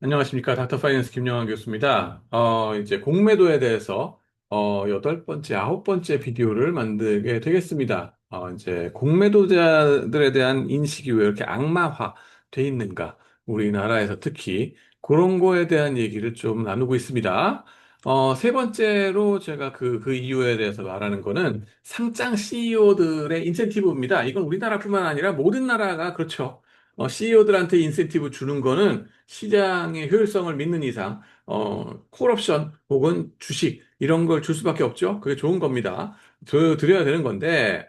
안녕하십니까. 닥터 파이낸스 김영환 교수입니다. 어, 이제 공매도에 대해서, 어, 여덟 번째, 아홉 번째 비디오를 만들게 되겠습니다. 어, 이제 공매도자들에 대한 인식이 왜 이렇게 악마화 돼 있는가. 우리나라에서 특히 그런 거에 대한 얘기를 좀 나누고 있습니다. 어, 세 번째로 제가 그, 그 이유에 대해서 말하는 거는 상장 CEO들의 인센티브입니다. 이건 우리나라뿐만 아니라 모든 나라가 그렇죠. CEO들한테 인센티브 주는 거는 시장의 효율성을 믿는 이상, 어, 콜옵션 혹은 주식 이런 걸 줄 수밖에 없죠. 그게 좋은 겁니다. 드, 드려야 되는 건데,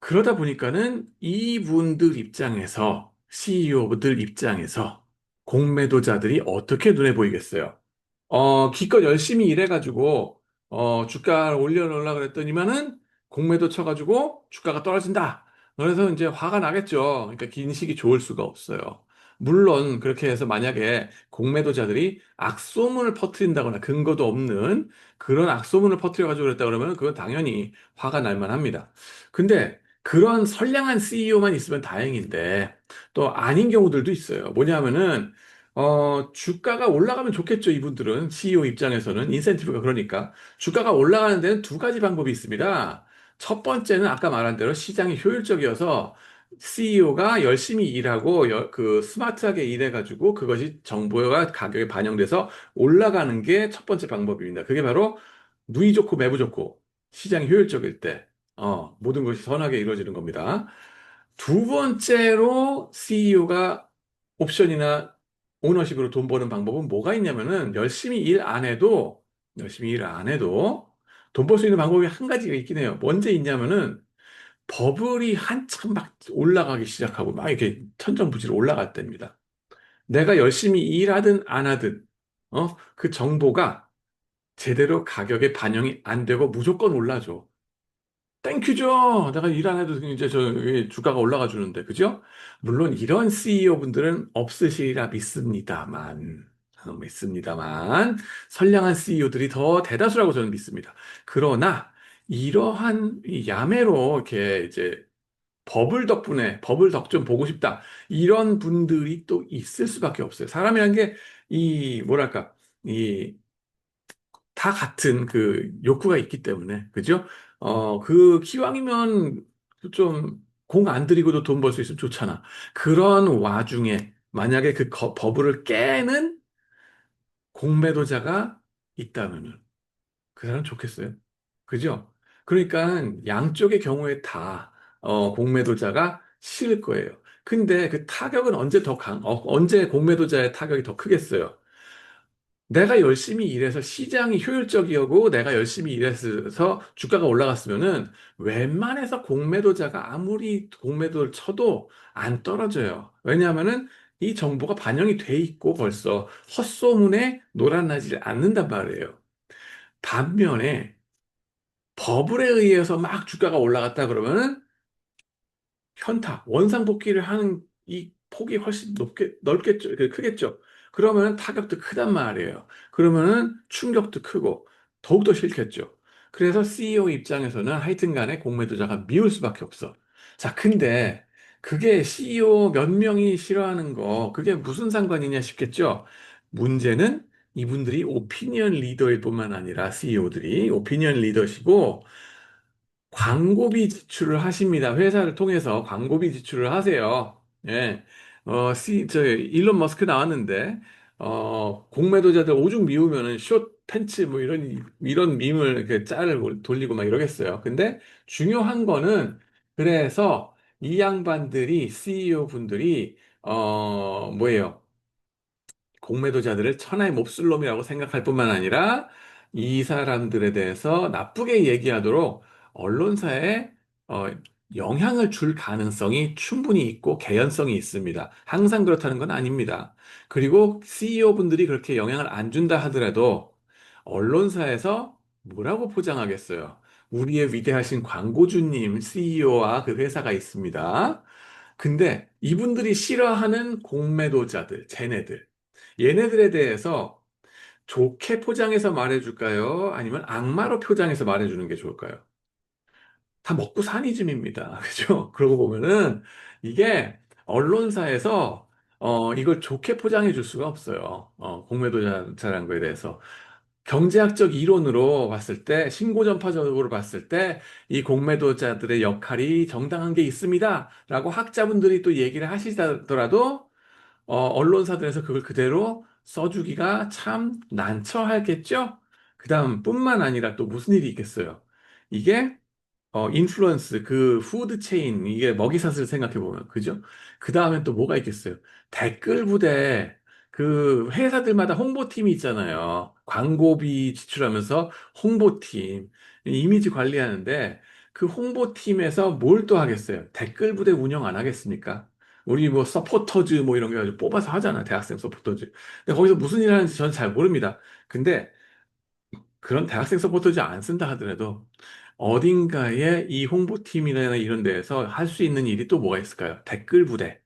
그러다 보니까는 이분들 입장에서, CEO들 입장에서 공매도자들이 어떻게 눈에 보이겠어요? 어, 기껏 열심히 일해가지고, 어, 주가를 올려놓으려고 그랬더니만은 공매도 쳐가지고 주가가 떨어진다. 그래서 이제 화가 나겠죠. 그러니까 긴식이 좋을 수가 없어요. 물론 그렇게 해서 만약에 공매도자들이 악소문을 퍼뜨린다거나 근거도 없는 그런 악소문을 퍼뜨려 가지고 그랬다 그러면 그건 당연히 화가 날 만합니다. 근데 그런 선량한 CEO만 있으면 다행인데 또 아닌 경우들도 있어요. 뭐냐면은 어, 주가가 올라가면 좋겠죠, 이분들은. CEO 입장에서는. 인센티브가 그러니까. 주가가 올라가는 데는 두 가지 방법이 있습니다. 첫 번째는 아까 말한 대로 시장이 효율적이어서 CEO가 열심히 일하고 여- 그 스마트하게 일해가지고 그것이 정보가 가격에 반영돼서 올라가는 게 첫 번째 방법입니다. 그게 바로 누이 좋고 매부 좋고 시장이 효율적일 때, 어, 모든 것이 선하게 이루어지는 겁니다. 두 번째로 CEO가 옵션이나 오너십으로 돈 버는 방법은 뭐가 있냐면은 열심히 일 안 해도 열심히 일 안 해도 돈 벌 수 있는 방법이 한 가지가 있긴 해요. 언제 있냐면은 버블이 한참 막 올라가기 시작하고 막 이렇게 천정부지로 올라갈 때입니다. 내가 열심히 일하든 안 하든 어? 그 정보가 제대로 가격에 반영이 안 되고 무조건 올라줘. 땡큐죠. 내가 일 안 해도 이제 저 주가가 올라가 주는데, 그죠? 물론 이런 CEO 분들은 없으시리라 믿습니다만, 어, 믿습니다만, 선량한 CEO들이 더 대다수라고 저는 믿습니다. 그러나 이러한 이 야매로 이렇게 이제 버블 덕분에 버블 덕 좀 보고 싶다. 이런 분들이 또 있을 수밖에 없어요. 사람이란 게 이 뭐랄까 이 다 같은 그 욕구가 있기 때문에, 그죠? 어, 그 기왕이면 좀 공 안 들이고도 돈 벌 수 있으면 좋잖아. 그런 와중에 만약에 그 거- 버블을 깨는 공매도자가 있다면은 그 사람 좋겠어요. 그죠? 그러니까 양쪽의 경우에 다 어, 공매도자가 싫을 거예요. 근데 그 타격은 언제 더 강, 어, 언제 공매도자의 타격이 더 크겠어요? 내가 열심히 일해서 시장이 효율적이고 내가 열심히 일해서 주가가 올라갔으면은 웬만해서 공매도자가 아무리 공매도를 쳐도 안 떨어져요. 왜냐하면은 이 정보가 반영이 돼 있고 벌써 헛소문에 놀아나지 않는단 말이에요. 반면에 버블에 의해서 막 주가가 올라갔다 그러면은 현타, 원상복귀를 하는 이 폭이 훨씬 높게, 넓겠죠, 그 크겠죠. 그러면 타격도 크단 말이에요. 그러면은 충격도 크고 더욱더 싫겠죠. 그래서 CEO 입장에서는 하여튼 간에 공매도자가 미울 수밖에 없어. 자, 근데 그게 CEO 몇 명이 싫어하는 거, 그게 무슨 상관이냐 싶겠죠. 문제는 이분들이 오피니언 리더일 뿐만 아니라 CEO들이 오피니언 리더시고 광고비 지출을 하십니다. 회사를 통해서 광고비 지출을 하세요. 예. 어, 시, 저, 일론 머스크 나왔는데, 어, 공매도자들 오죽 미우면은 숏 팬츠 뭐 이런, 이런 밈을 이렇게 짤을 돌리고 막 이러겠어요. 근데 중요한 거는, 그래서 이 양반들이, CEO 분들이, 어, 뭐예요? 공매도자들을 천하의 몹쓸놈이라고 생각할 뿐만 아니라 이 사람들에 대해서 나쁘게 얘기하도록 언론사에 어, 영향을 줄 가능성이 충분히 있고 개연성이 있습니다. 항상 그렇다는 건 아닙니다. 그리고 CEO 분들이 그렇게 영향을 안 준다 하더라도 언론사에서 뭐라고 포장하겠어요? 우리의 위대하신 광고주님 CEO와 그 회사가 있습니다. 근데 이분들이 싫어하는 공매도자들, 쟤네들. 얘네들에 대해서 좋게 포장해서 말해줄까요? 아니면 악마로 포장해서 말해주는 게 좋을까요? 다 먹고 사니즘입니다. 그죠? 그러고 보면은 이게 언론사에서 어, 이걸 좋게 포장해 줄 수가 없어요. 어, 공매도자라는 거에 대해서. 경제학적 이론으로 봤을 때, 신고전파적으로 봤을 때, 이 공매도자들의 역할이 정당한 게 있습니다. 라고 학자분들이 또 얘기를 하시더라도, 어, 언론사들에서 그걸 그대로 써주기가 참 난처하겠죠? 그 다음 뿐만 아니라 또 무슨 일이 있겠어요? 이게 어, 인플루언스, 그 푸드 체인, 이게 먹이사슬 생각해 보면, 그죠? 그 다음엔 또 뭐가 있겠어요? 댓글 부대, 그 회사들마다 홍보팀이 있잖아요. 광고비 지출하면서 홍보팀, 이미지 관리하는데, 그 홍보팀에서 뭘 또 하겠어요? 댓글 부대 운영 안 하겠습니까? 우리 뭐 서포터즈 뭐 이런 게 가지고 뽑아서 하잖아. 대학생 서포터즈. 근데 거기서 무슨 일 하는지 저는 잘 모릅니다. 근데 그런 대학생 서포터즈 안 쓴다 하더라도 어딘가에 이 홍보팀이나 이런 데에서 할 수 있는 일이 또 뭐가 있을까요? 댓글 부대.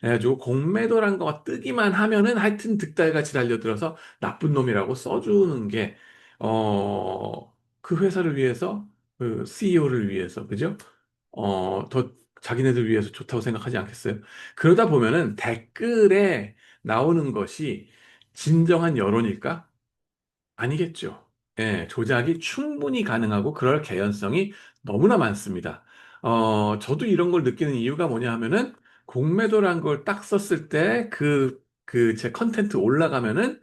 그래가지고 공매도란 거 뜨기만 하면은 하여튼 득달같이 달려들어서 나쁜 놈이라고 써주는 게, 어, 그 회사를 위해서, 그 CEO를 위해서, 그죠? 어, 더 자기네들 위해서 좋다고 생각하지 않겠어요? 그러다 보면은 댓글에 나오는 것이 진정한 여론일까? 아니겠죠. 예, 조작이 충분히 가능하고 그럴 개연성이 너무나 많습니다. 어, 저도 이런 걸 느끼는 이유가 뭐냐 하면은 공매도란 걸 딱 썼을 때 그, 그 제 컨텐츠 올라가면은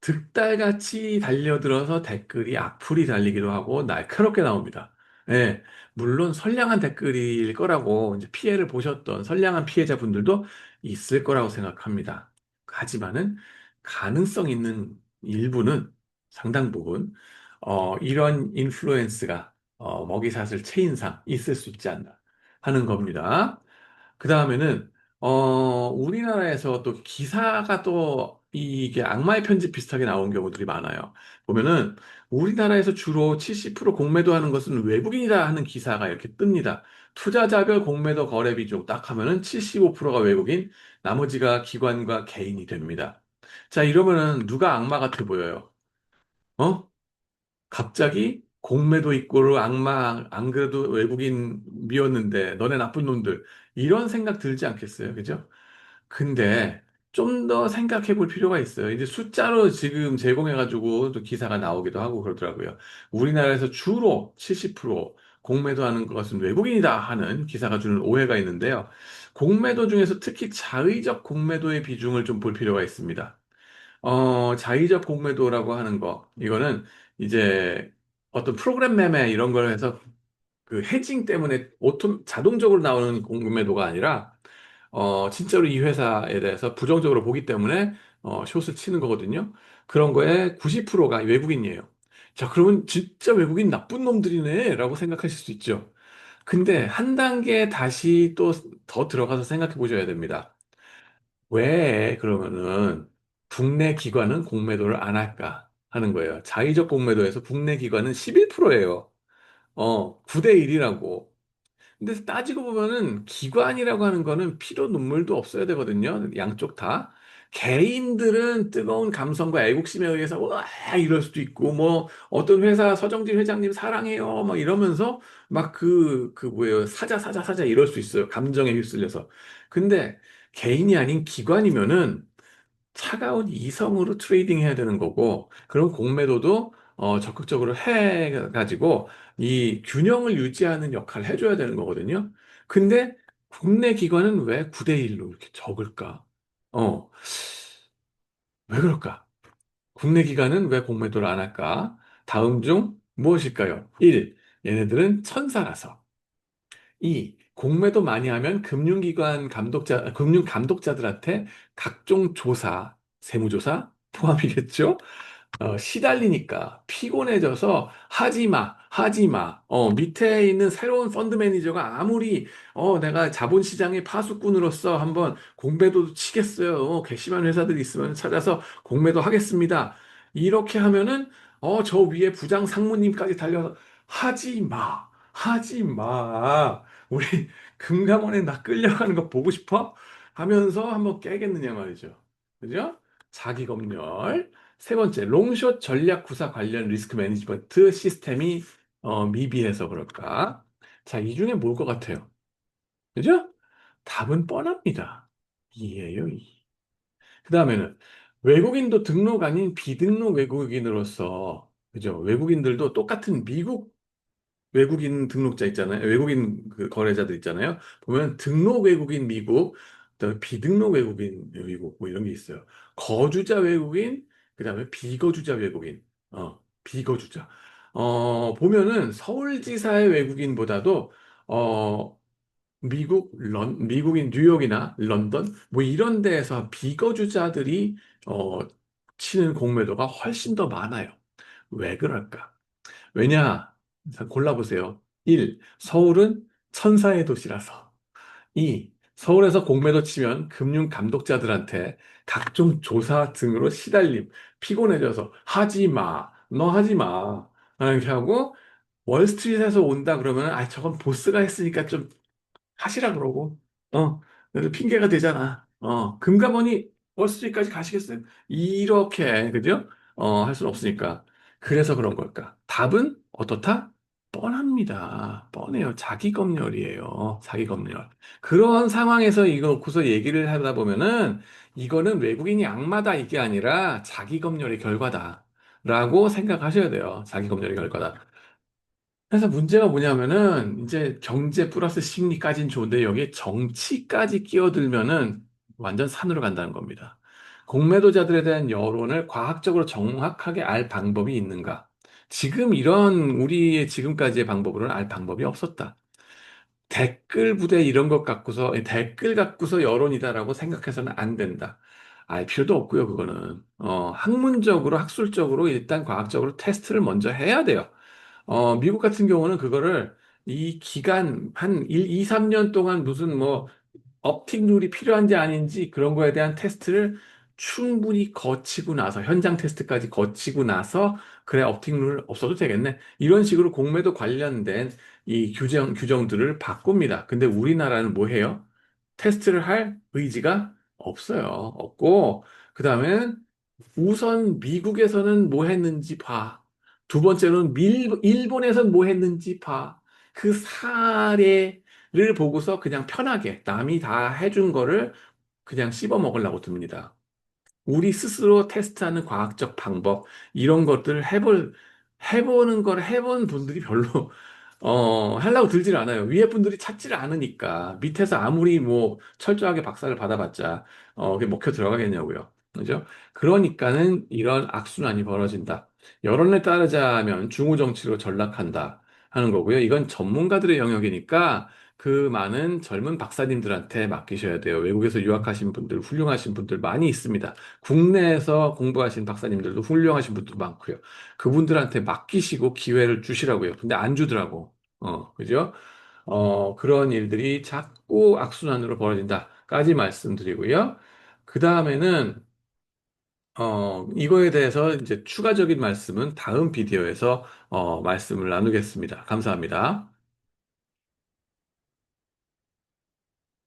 득달같이 달려들어서 댓글이 악플이 달리기도 하고 날카롭게 나옵니다. 예, 물론 선량한 댓글일 거라고 이제 피해를 보셨던 선량한 피해자분들도 있을 거라고 생각합니다. 하지만은 가능성 있는 일부는 상당 부분 어, 이런 인플루언스가 어, 먹이사슬 체인상 있을 수 있지 않나 하는 겁니다. 그 다음에는 어, 우리나라에서 또 기사가 또 이게 악마의 편지 비슷하게 나온 경우들이 많아요. 보면은 우리나라에서 주로 70% 공매도 하는 것은 외국인이다 하는 기사가 이렇게 뜹니다. 투자자별 공매도 거래 비중 딱 하면은 75%가 외국인, 나머지가 기관과 개인이 됩니다. 자, 이러면은 누가 악마 같아 보여요? 어? 갑자기 공매도 입고를 악마, 안 그래도 외국인 미웠는데 너네 나쁜 놈들. 이런 생각 들지 않겠어요? 그죠? 근데 좀 더 생각해 볼 필요가 있어요. 이제 숫자로 지금 제공해가지고 또 기사가 나오기도 하고 그러더라고요. 우리나라에서 주로 70% 공매도 하는 것은 외국인이다 하는 기사가 주는 오해가 있는데요. 공매도 중에서 특히 자의적 공매도의 비중을 좀 볼 필요가 있습니다. 어, 자의적 공매도라고 하는 거, 이거는 이제 어떤 프로그램 매매 이런 걸 해서 그 해징 때문에 오토, 자동적으로 나오는 공매도가 아니라, 어, 진짜로 이 회사에 대해서 부정적으로 보기 때문에, 어, 숏을 치는 거거든요. 그런 거에 90%가 외국인이에요. 자, 그러면 진짜 외국인 나쁜 놈들이네, 라고 생각하실 수 있죠. 근데 한 단계 다시 또 더 들어가서 생각해 보셔야 됩니다. 왜 그러면은 국내 기관은 공매도를 안 할까 하는 거예요. 자의적 공매도에서 국내 기관은 11%예요. 어, 9대 1이라고. 근데 따지고 보면은 기관이라고 하는 거는 피도 눈물도 없어야 되거든요. 양쪽 다. 개인들은 뜨거운 감성과 애국심에 의해서 와 이럴 수도 있고 뭐 어떤 회사 서정진 회장님 사랑해요 막 이러면서 막 그 그 뭐예요 사자 사자 사자 이럴 수 있어요. 감정에 휩쓸려서. 근데 개인이 아닌 기관이면은 차가운 이성으로 트레이딩 해야 되는 거고, 그런 공매도도 어, 적극적으로 해가지고 이 균형을 유지하는 역할을 해줘야 되는 거거든요. 근데 국내 기관은 왜 9대 1로 이렇게 적을까? 어, 왜 그럴까? 국내 기관은 왜 공매도를 안 할까? 다음 중 무엇일까요? 1. 얘네들은 천사라서. 이 공매도 많이 하면 금융기관 감독자, 금융 감독자들한테 각종 조사, 세무조사 포함이겠죠? 어, 시달리니까 피곤해져서 하지 마, 하지 마. 어, 밑에 있는 새로운 펀드 매니저가 아무리 어, 내가 자본시장의 파수꾼으로서 한번 공매도 치겠어요. 어, 괘씸한 회사들이 있으면 찾아서 공매도 하겠습니다. 이렇게 하면은 어, 저 위에 부장 상무님까지 달려서 하지 마, 하지 마. 우리 금감원에 나 끌려가는 거 보고 싶어? 하면서 한번 깨겠느냐 말이죠. 그죠? 자기 검열. 세 번째, 롱숏 전략 구사 관련 리스크 매니지먼트 시스템이 어, 미비해서 그럴까? 자, 이 중에 뭘 것 같아요? 그죠? 답은 뻔합니다. 이에요, 이. 그 다음에는 외국인도 등록 아닌 비등록 외국인으로서, 그죠? 외국인들도 똑같은 미국 외국인 등록자 있잖아요. 외국인 그 거래자들 있잖아요. 보면 등록 외국인 미국, 그다음에 비등록 외국인 미국 뭐 이런 게 있어요. 거주자 외국인, 그 다음에 비거주자 외국인. 어, 비거주자. 어, 보면은 서울지사의 외국인보다도 어, 미국 런 미국인 뉴욕이나 런던 뭐 이런 데에서 비거주자들이 어, 치는 공매도가 훨씬 더 많아요. 왜 그럴까? 왜냐? 자, 골라보세요. 1. 서울은 천사의 도시라서. 2. 서울에서 공매도 치면 금융 감독자들한테 각종 조사 등으로 시달림, 피곤해져서 하지 마, 너 하지 마. 이렇게 하고 월스트리트에서 온다 그러면 아 저건 보스가 했으니까 좀 하시라 그러고, 어, 핑계가 되잖아. 어, 금감원이 월스트리트까지 가시겠어요? 이렇게, 그죠? 어, 할 수는 없으니까. 그래서 그런 걸까? 답은 어떻다? 뻔합니다. 뻔해요. 자기 검열이에요. 자기 검열. 그런 상황에서 이거 놓고서 얘기를 하다 보면은 이거는 외국인이 악마다 이게 아니라 자기 검열의 결과다. 라고 생각하셔야 돼요. 자기 검열의 결과다. 그래서 문제가 뭐냐면은 이제 경제 플러스 심리까지는 좋은데 여기에 정치까지 끼어들면은 완전 산으로 간다는 겁니다. 공매도자들에 대한 여론을 과학적으로 정확하게 알 방법이 있는가? 지금 이런 우리의 지금까지의 방법으로는 알 방법이 없었다. 댓글 부대 이런 것 갖고서 댓글 갖고서 여론이다라고 생각해서는 안 된다. 알 필요도 없고요, 그거는. 어, 학문적으로, 학술적으로 일단 과학적으로 테스트를 먼저 해야 돼요. 어, 미국 같은 경우는 그거를 이 기간 한 1, 2, 3년 동안 무슨 뭐 업틱 룰이 필요한지 아닌지 그런 거에 대한 테스트를 충분히 거치고 나서 현장 테스트까지 거치고 나서 그래 업틱 룰 없어도 되겠네. 이런 식으로 공매도 관련된 이 규정 규정들을 바꿉니다. 근데 우리나라는 뭐 해요? 테스트를 할 의지가 없어요. 없고 그 다음에 우선 미국에서는 뭐 했는지 봐. 두 번째로는 밀, 일본에서는 뭐 했는지 봐. 그 사례를 보고서 그냥 편하게 남이 다 해준 거를 그냥 씹어 먹으려고 듭니다. 우리 스스로 테스트하는 과학적 방법, 이런 것들을 해볼, 해보는 걸 해본 분들이 별로, 어, 하려고 들질 않아요. 위에 분들이 찾지를 않으니까. 밑에서 아무리 뭐 철저하게 박사를 받아봤자, 어, 그게 먹혀 들어가겠냐고요. 그죠? 그러니까는 이런 악순환이 벌어진다. 여론에 따르자면 중우 정치로 전락한다 하는 거고요. 이건 전문가들의 영역이니까 그 많은 젊은 박사님들한테 맡기셔야 돼요. 외국에서 유학하신 분들, 훌륭하신 분들 많이 있습니다. 국내에서 공부하신 박사님들도 훌륭하신 분들 많고요. 그분들한테 맡기시고 기회를 주시라고요. 근데 안 주더라고. 어, 그죠? 어, 그런 일들이 자꾸 악순환으로 벌어진다까지 말씀드리고요. 그 다음에는 어, 이거에 대해서 이제 추가적인 말씀은 다음 비디오에서 어, 말씀을 나누겠습니다. 감사합니다.